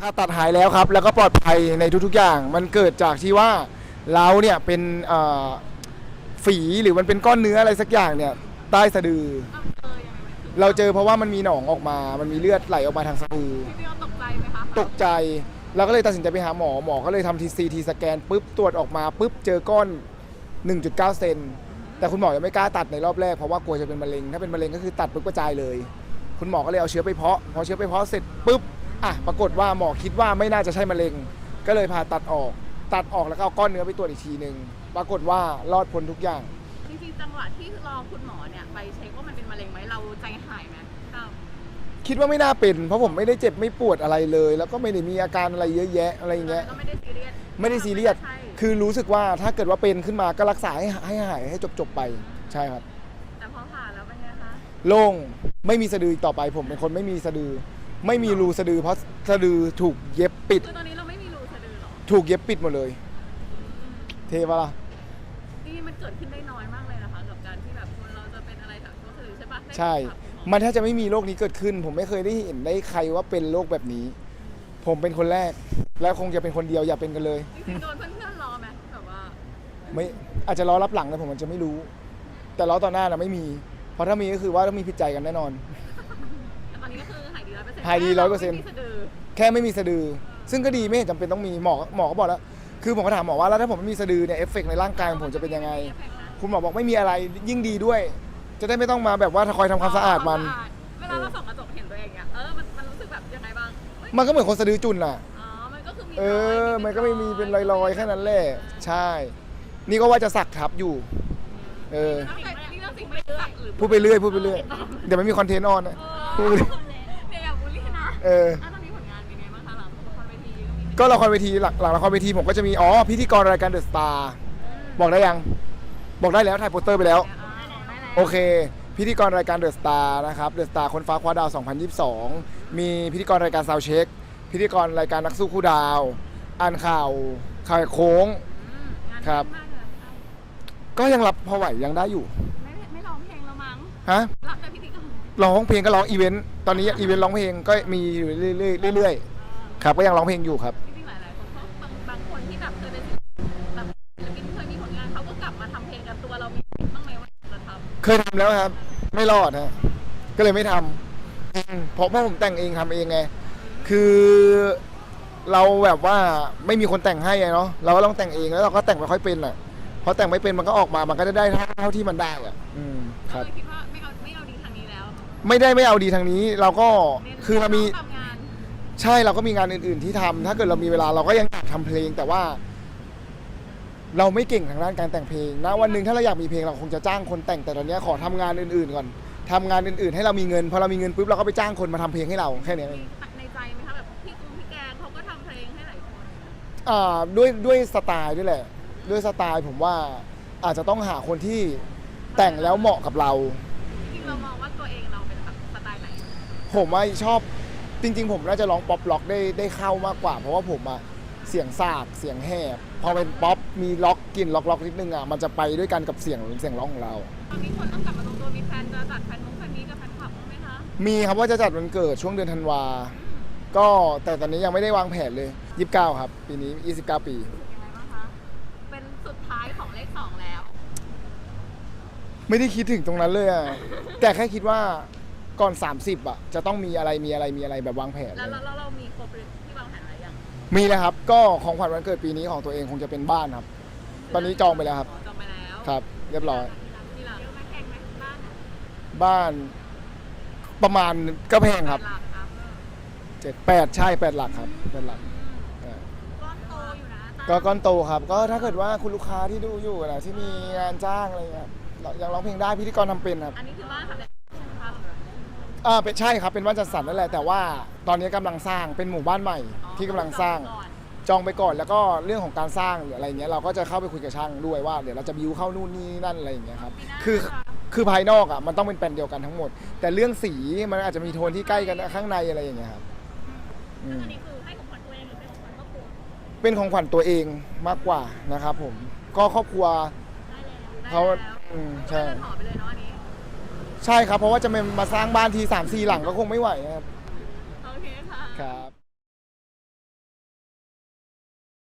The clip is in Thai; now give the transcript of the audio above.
ผ่าตัดหายแล้วครับ แล้วก็ปลอดภัยในทุกๆอย่าง มันเกิดจากที่ว่าเราเนี่ยเป็นเอ่อฝีหรือมันเป็นก้อนเนื้ออะไรสักอย่างเนี่ยใต้สะดือเออยังไงมันคือเราเจอเพราะว่ามันมีหนองออกมา มันมีเลือดไหลออกมาทางสะดือ พี่เราตกใจไหมคะตกใจ เราก็เลยตัดสินใจไปหาหมอ หมอก็เลยทำทีซีทีสแกนปุ๊บตรวจออกมาปุ๊บเจอก้อน 1.9 เซน แต่คุณหมอยังไม่กล้าตัดในรอบแรกเพราะว่ากลัวจะเป็นมะเร็ง ถ้าเป็นมะเร็งก็คือตัดปุ๊บกระจายเลย คุณหมอก็เลยเอาเชื้อไปเพาะ พอเชื้อไปเพาะเสร็จปุ๊บ อะปรากฏว่าหมอคิดว่าไม่น่าจะใช่มะเร็ง ก็เลยผ่าตัดออก ตัดออกแล้วก็เอาก้อนเนื้อไปตรวจอีกทีหนึ่งปรากฏว่ารอดพ้นทุกอย่าง จริงๆจังหวะที่รอคุณหมอเนี่ยไปเช็คว่ามันเป็นมะเร็งไหมเราใจหายไหมครับคิดว่าไม่น่าเป็น เพราะผมไม่ได้เจ็บไม่ปวดอะไรเลย แล้วก็ไม่ได้มีอาการอะไรเยอะแยะอะไรอย่างเงี้ย ก็ไม่ได้ซีเรียสไม่ได้ซีเรียสใช่คือรู้สึกว่าถ้าเกิดว่าเป็นขึ้นมาก็รักษาให้ให้หายให้จบจบๆไป ใช่ครับ แต่พอผ่าแล้วเป็นไงคะ โล่ง ไม่มีสะดืออีกต่อไป ผมเป็นคนไม่มีสะดือ ไม่มีรูสะดือเพราะสะดือถูกเย็บปิด คือตอนนี้เราไม่มีรูสะดือหรอถูกเย็บปิดหมดเลย เทปะล่ะ นี่มันเกิดขึ้นได้น้อยมากเลยนะคะกับการที่แบบคนเราจะเป็นอะไรแบบรูสะดือใช่ปะได้ใช่แบบหมอมันถ้าจะไม่มีโรคนี้เกิดขึ้น ผมไม่เคยได้เห็นได้ใครว่าเป็นโรคแบบนี้ ผมเป็นคนแรก และคงจะเป็นคนเดียวอย่าเป็นกันเลย จริงๆโดนเพื่อนๆรอไหมแบบว่าไม่อาจจะรอรับหลังนะผมอาจจะไม่รู้ แต่รอต่อหน้านะไม่มี เพราะถ้ามีก็คือว่าต้องมีผิดใจกันแน่นอนแต่ตอนนี้ ก็คือหายดีร้อยเปอร์เซ็นต์หายดี100%ไม่มีสะดือแค่ไม่มีสะดือ ซึ่งก็ดีไม่เห็นจำเป็นต้องมีหมอหมอก็บอกแล้ว คือผมก็ถามหมอว่าแล้วถ้าผมไม่มีสะดือเนี่ยเอฟเฟกต์ในร่างกายของผมจะเป็นยังไง คุณหมอบอกไม่มีอะไรยิ่งดีด้วย จะได้ไม่ต้องมาแบบว่าคอยทำความสะอาดมัน เวลาเราส่องกระจกเห็นตัวเองเนี่ยเออมันมันรู้สึกแบบยังไงบ้างเฮ้ยมันก็เหมือนคนสะดือจุนน่ะ อ๋อมันก็คือมีเอรยอมันก็ไม่มีเป็นรอยๆแค่นั้นแหละใช่ นี่ก็ว่าจะสักทับอยู่ เออแต่นี่เรื่องสิ่งไม่เลือกหรือพูดไปเรื่อยพูดไปเรื่อย เดี๋ยวไม่มีคอนเทนต์ออนนะเอพูอดไปเรื่อย เออ อะตอนนี้ผลงานเป็นไงบ้างคะหลังละครเวทีก็มีก็ละครเวทีหลังหลังละครเวทีผมก็จะมีอ๋อพิธีกรรายการเดอะสตาร์บอกได้ยัง บอกได้แล้วถ่ายโปสเตอร์ไปแล้วอ่าได้แล้วโอเค พิธีกรรายการเดอะสตาร์นะครับเดอะสตาร์คนฟ้าคว้าดาว 2022 มีพิธีกรรายการซาวเช็ค พิธีกรรายการนักสู้คู่ดาว อ่านข่าวข่าวโค้ง อืมงานครับแน่นมากเลยอะก็ยังรับพอไหวยังได้อยู่ไม่ไม่ร้องเพลงแล้วมั้งฮะ รับแต่พิธีก รร้องเพลงก็ร้องอีเวนต์ตอนนี้อีเวนต์ร้องเพลงก็มีอยู่เรื่อยๆเรื่อยๆครับก็ยังร้องเพลงอยู่ครับ จริงๆหลายๆคนเขาบางบางคนที่แบบเคยเป็นศิลปินแบบศิลปินเคยมีผลงานเขาก็กลับมาทำเพลงกันตัวเรามีบ้างไหมว่าจะทำเคยทำแล้วครับ ไม่รอดฮะก็เลยไม่ทำอืมเพราะว่าผมแต่งเองทำเองไง คือเราแบบว่าไม่มีคนแต่งให้ไงเนาะเราก็ต้องแต่งเองแล้วเราก็แต่งไม่ค่อยเป็นอะพอแต่งไม่เป็นมันก็ออกมามันก็จะได้เท่าเท่าที่มันได้อะ อืมครับก็เลยคิดว่าไม่เอา ไม่ได้ไม่เอาดีทางนี้เราก็เน้นคือเรามีทำงานใช่เราก็มีงานอื่น ๆ ที่ทำถ้าเกิดเรามีเวลาเราก็ยังอยากทำเพลง แต่ว่า เราไม่เก่งทางด้านการแต่งเพลงนะวันหนึ่งถ้าเราอยากมีเพลงเราคงจะจ้างคนแต่งแต่ตอนเนี้ยขอทำงานอื่น ๆ ก่อนทำงานอื่น ๆ ให้เรามีเงินพอเรามีเงินปุ๊บเราก็ไปจ้างคนมาทำเพลงให้เราแค่นี้เอมีง ในใจไหมคะแบบพี่กุ้งพี่แกงเขาก็ทำเพลงให้หลายคน อ่าด้วยด้วยสไตล์ด้วยแหละ ด้วยสไตล์ผมว่าอาจจะต้องหาคนที่แต่งแล้วเหมาะกับเรา จริงๆเรามองว่า ผมว่าชอบจริง ๆ ผมน่าจะร้องป๊อปล็อกได้ได้เข้ามากกว่า เพราะว่าผมอะเสียงสากเสียงแหบพอเป็นป๊อปมีล็อกกลินล็อกล็อกนิดนึงอะมันจะไปด้วยกันกับเสียงเสียงร้องของเรา ตอนนี้คนต้องกลับมาตรงตัวมีแฟนจะจัดแฟนมุ้งแฟนนี้กับแฟนคลับบ้างไหมคะมีครับว่าจะจัดวันเกิดช่วงเดือนธันวา ก็แต่ตอนนี้ยังไม่ได้วางแผนเลย 29 ครับ ปีนี้ 29 ปี รู้สึกยังไงบ้างคะ เป็นสุดท้ายของเลขสองแล้ว ไม่ได้คิดถึงตรงนั้นเลยอะแต่แค่คิดว่า ก่อน 30อะจะต้องมีอะไรมีอะไรมีอะไรแบบวางแผนแล้วเลเรายเราเรามีครบหรือที่วางแผนอะไรยังมีแล้วครับ ก็ของขวัญวันเกิดปีนี้ของตัวเองคงจะเป็นบ้านครับ ตอนนี้จองไปแล้วครับ อ๋อจองไปแล้วครับ เรียบร้อย ที่หลังเยอะไหมแพงไหมบ้านอะบ้านประมาณก็แพงครับแปดหลักครับเจ็ดแปดใช่แปดหลักครับแปดหลักเออก้อนโตอยู่นะก็ก้อนโตครับ ก็ถ้าเกิดว่าคุณลูกค้าที่ดูอยู่นะที่มีงานจ้างอะไรเงี้ยเรายังร้องเพลงได้พิธีกรทำเป็นครับ อันนี้คือบ้านทำอะไรใช่ไหมคะ อ่าเป็นใช่ครับเป็นบ้านจัดสรรนั่นแหละแต่ว่าตอนนี้กำลังสร้างเป็นหมู่บ้านใหม่ที่กำลังสร้างก่อนจองไปก่อนแล้วก็เรื่องของการสร้างหรืออะไรเงี้ยเราก็จะเข้าไปคุยกับช่างด้วยว่าเดี๋ยวเราจะบิวเข้านู่นนี่นั่นอะไรอย่างเงี้ยครับปีหน้าคือคือภายนอกอะมันต้องเป็นแปลนเดียวกันทั้งหมด แต่เรื่องสีมันอาจจะมีโทนที่ใกล้กันข้างในอะไรอย่างเงี้ยครับอืมอันนี้คือให้ของขวัญตัวเองหรือเป็นของขวัญครอบครัวเป็นของขวัญตัวเองมากกว่านะครับผมก็ครอบครัวเขาได้แล้วอืมใช่ใช่ห่อไปเลยเนาะอันนี้ ใช่ครับ เพราะว่าจะมาสร้างบ้านทีสามสี่หลังก็คงไม่ไหวครับ โอเคค่ะ ครับ